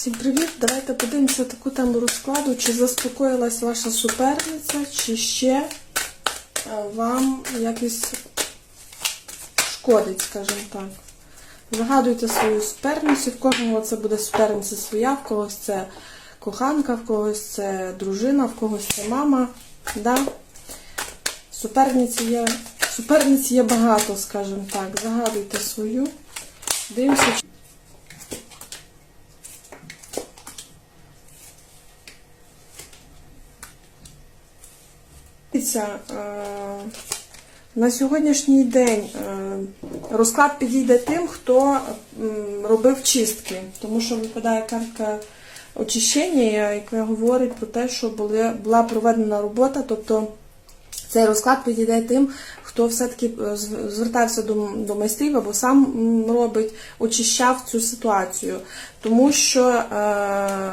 Всім привіт! Давайте подивимося таку тему розкладу, чи заспокоїлась ваша суперниця, чи ще е, вам якось шкодить, скажімо так. Загадуйте свою суперницю, в кожного це буде суперниця своя, в когось це коханка, в когось це дружина, в когось це мама. Да? Суперниці є, суперниць є багато, скажімо так. Загадуйте свою. Дивимося. чи- Дивіться, е, на сьогоднішній день е, розклад підійде тим, хто робив чистки, тому що випадає картка очищення, яка говорить про те, що була проведена робота, тобто цей розклад підійде тим, хто все-таки е, звертався до, до майстрів або сам робить, очищав цю ситуацію. Тому що е,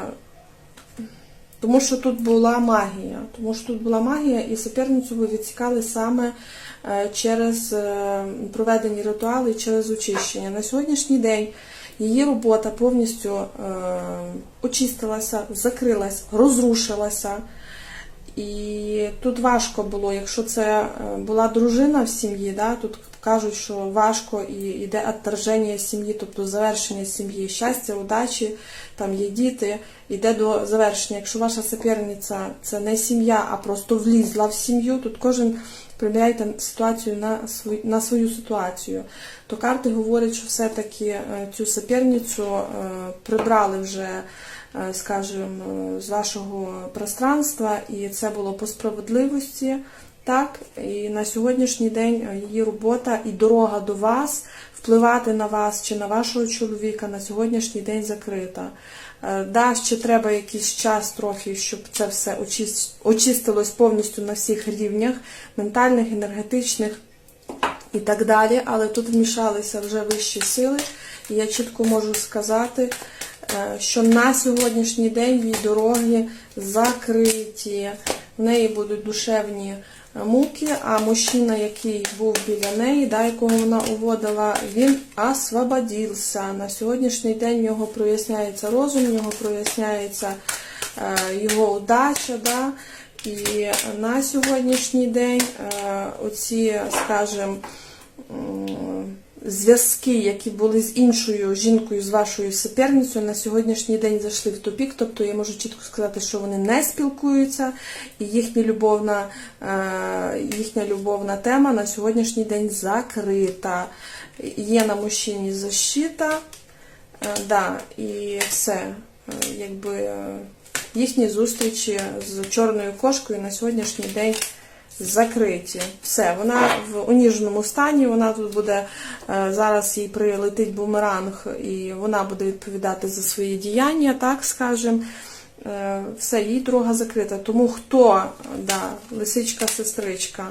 тому що тут була магія. Тому що тут була магія, і суперницю ви відсікали саме е, через е, проведені ритуали через очищення. На сьогоднішній день її робота повністю е, очистилася, закрилась, розрушилася. І тут важко було, якщо це е, була дружина в сім'ї, да, тут кажуть, що важко і йде відторження сім'ї, тобто завершення сім'ї, щастя, удачі, там є діти, йде до завершення. Якщо ваша суперниця це не сім'я, а просто влізла в сім'ю, тут кожен приміряйте ситуацію на свою, на свою ситуацію. То карти говорять, що все-таки е, цю суперницю е, прибрали вже скажімо, е, з вашого пространства, і це було по справедливості. Так, і на сьогоднішній день е, її робота і дорога до вас, впливати на вас чи на вашого чоловіка на сьогоднішній день закрита. Е, Да, ще треба якийсь час трохи, щоб це все очистилось повністю на всіх рівнях, ментальних, енергетичних і так далі. Але тут вмішалися вже вищі сили, і я чітко можу сказати, що на сьогоднішній день її дороги закриті, в неї будуть душевні е, муки, а мужчина, який був біля неї, да, якого вона уводила, він освободився. На сьогоднішній день в нього проясняється розум, в нього проясняється е, його удача. Да, і на сьогоднішній день е, оці, скажімо, зв'язки, які були з іншою жінкою, з вашою суперницею, на сьогоднішній день зайшли в тупік. Тобто я можу чітко сказати, що вони не спілкуються, і їхня любовна, е, їхня любовна тема на сьогоднішній день закрита. Є на мужчині защита, е, да, і все. Е, Якби їхні зустрічі з чорною кошкою на сьогоднішній день закриті. Все, вона в уніженому стані, вона тут буде, е, зараз їй прилетить бумеранг, і вона буде відповідати за свої діяння, так скажем. Е, Все, їй дорога закрита. Тому хто, да, лисичка-сестричка,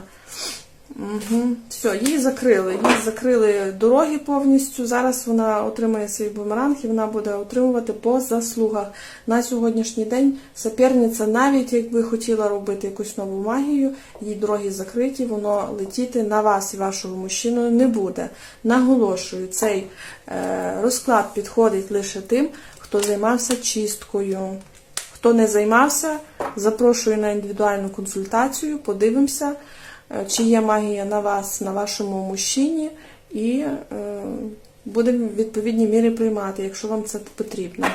Угу. Все, її закрили. Їй закрили дороги повністю. Зараз вона отримає свій бумеранг і вона буде отримувати по заслугах. На сьогоднішній день суперниця, навіть якби хотіла робити якусь нову магію, їй дороги закриті, воно летіти на вас і вашого мужчину не буде. Наголошую, цей е, розклад підходить лише тим, хто займався чисткою. Хто не займався, запрошую на індивідуальну консультацію, подивимося, чи є магія на вас, на вашому мужчині, і е, будемо в відповідній мірі приймати, якщо вам це потрібно.